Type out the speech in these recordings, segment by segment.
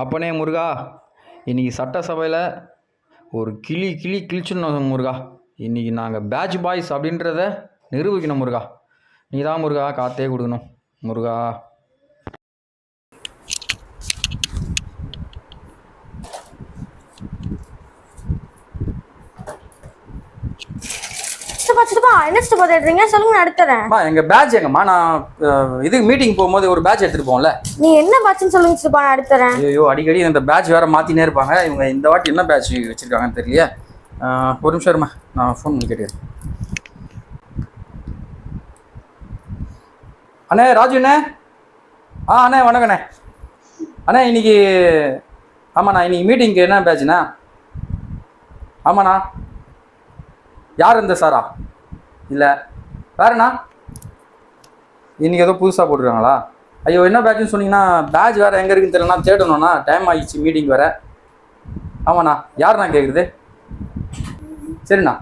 அப்பனே முருகா இன்னைக்கு சட்டசபையில் ஒரு கிளி கிளி கிழிச்சுன்னு முருகா. இன்னைக்கு நாங்கள் பேட்ச் பாய்ஸ் அப்படின்றத நிரூபிக்கணும் முருகா. நீ தான் முருகா காத்தே கொடுக்கணும். முருகா. சித்தப்பா சித்தப்பா என்ன சித்தப்பா தேடுறீங்க? சொல்லுங்க நான் எடுத்துறேன் அம்மா பேட்ச் எங்கம்மா? நான் இதுக்கு மீட்டிங் போகும்போது ஒரு பேட்ச் எடுத்துகிட்டு போவோம்ல நீ என்ன பாச்சுன்னு சொல்லுங்க சித்தப்பா நான் எடுத்துறேன் ஐயோ அடிக்கடி இந்த பேட்ச் வேறு மாற்றினே இருப்பாங்க. இவங்க இந்த வாட்டி என்ன பேட்ச் வச்சுருக்காங்கன்னு தெரியலையே அஹ், ஒரு நிமிஷம் இருமா. நான் ஃபோன் பண்ணி அண்ணே ராஜு அண்ணே. ஆ அண்ணே வணக்கண்ணே அண்ணே. இன்னைக்கு ஆமாண்ணா இன்னைக்கு மீட்டிங்க்கு என்ன பேட்ச்ண்ணா ஆமாண்ணா. யார் இந்த சாரா? இல்லை. வேறண்ணா இன்றைக்கி ஏதோ புதுசாக போட்டுருக்காங்களா? ஐயோ என்ன பேட்ச்னு சொன்னீங்கன்னா பேட்ச் வேறு எங்கே இருக்குன்னு தெரியலண்ணா. தேடணும்ண்ணா. டைம் ஆகிடுச்சு மீட்டிங் வேறு. ஆமாண்ணா. யாருண்ணா கேட்குறது சரிண்ணா.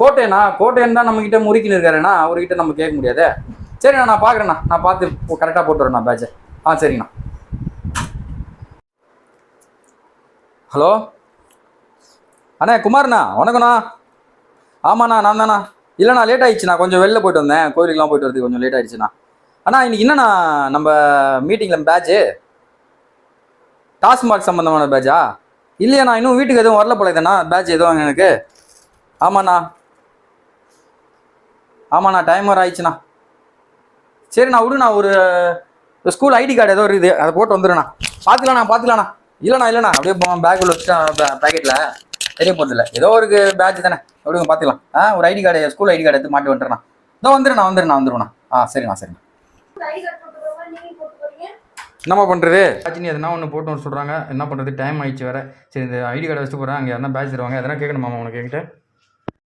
கோட்டைண்ணா? கோட்டையன் தான் நம்மக்கிட்ட முறுக்கின்னு இருக்காருண்ணா. அவர்கிட்ட நம்ம கேட்க முடியாதே. சரிண்ணா நான் பார்க்குறேண்ணா நான் பார்த்து கரெக்டாக போட்டுறேண்ணா பேட்சை ஆ சரிங்கண்ணா ஹலோ? அண்ணே குமார்ண்ணா வணக்கண்ணா ஆமாண்ணா நான் தாண்ணா இல்லைண்ணா லேட் ஆயிடுச்சுண்ணா கொஞ்சம் வெளில போயிட்டு வந்தேன். கோயிலுக்குலாம் போயிட்டு வரதுக்கு கொஞ்சம் லேட் ஆயிடுச்சுண்ணா அண்ணா இன்னைக்கு என்னண்ணா நம்ம மீட்டிங்கில் பேட்சு டாஸ்மார்க் சம்மந்தமான பேட்சா இல்லையாண்ணா இன்னும் வீட்டுக்கு எதுவும் வரல போலதாண்ணா பேட்ச் எதுவும் எனக்கு? ஆமாண்ணா. ஆமாண்ணா டைம் வர ஆயிடுச்சுண்ணா. சரிண்ணா விடுண்ணா. ஒரு ஸ்கூல் ஐடி கார்டு ஏதோ இருக்குது. அதை போட்டு வந்துடுண்ணா பார்த்துக்கலாண்ணா பார்த்துக்கலாண்ணா. இல்லைண்ணா இல்லைண்ணா. அப்படியே பேக்கில் வச்சுட்டேன் பேக்கெட்டில் தெரிய போகிறதில்ல ஏதோ ஒரு பேட்ச் தானே. விடுங்க பார்த்துக்கலாம். ஆ ஒரு ID card school ID card எடுத்து மாட்டி வந்துடுறேண்ணா இதோ வந்துடுண்ணா வந்துடுண்ணா வந்துடுண்ணா ஆ சரிண்ணா சரிண்ணா. என்னம்மா பண்ணுறது ஆச்சுன்னு எதனா ஒன்று போட்டு ஒன்று சொல்கிறாங்க என்ன பண்ணுறது டைம் ஆயிடுச்சு வேறு. சரி இந்த ஐடி கார்டை வச்சுட்டு போகிறேன் அங்கே எதனா பேட்ச் தருவாங்க. எதனா கேட்கணுமா உனக்கு என்கிட்ட?